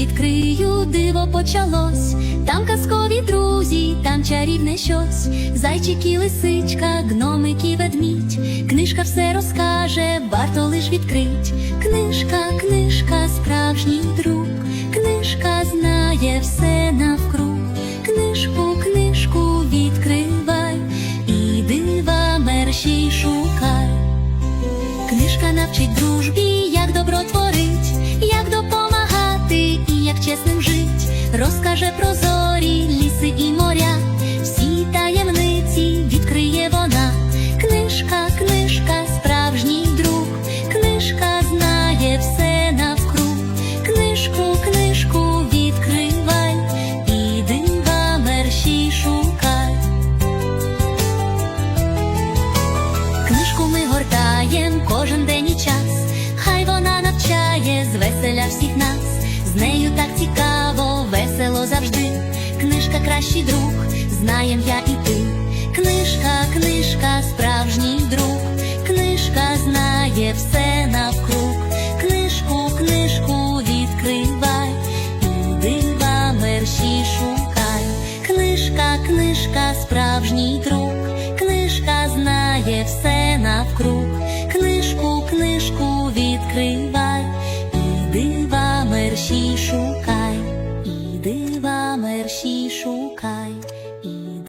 відкрию, диво почалось. Там казкові друзі, там чарівне щось. Зайчик лисичка, гномик ведмідь. Книжка все розкаже, варто лиш відкрить. Книжка, книжка, справжній друг. Книжка знає все навкруг. Книжку, книжку відкривай і дива мерщій шукай. Книжка навчить дружбі, як добро чесним жить, розкаже про зорі, ліси і моря, всі таємниці відкриє вона. Книжка, книжка, справжній друг, книжка знає все навкруг. Книжку, книжку відкривай і дива мерщій шукай. Книжку ми гортаєм кожен день і час, хай вона навчає звеселя всіх нас, з нею так цікаво, весело завжди. Книжка кращий друг, знаєм я і ти. Книжка, книжка, справжній друг, книжка знає все навкруг. Книжку, книжку відкривай і дива мерщій шукай. Книжка, книжка, справжній друг, книжка знає все навкруг. Книжку, книжку відкривай. 细数开一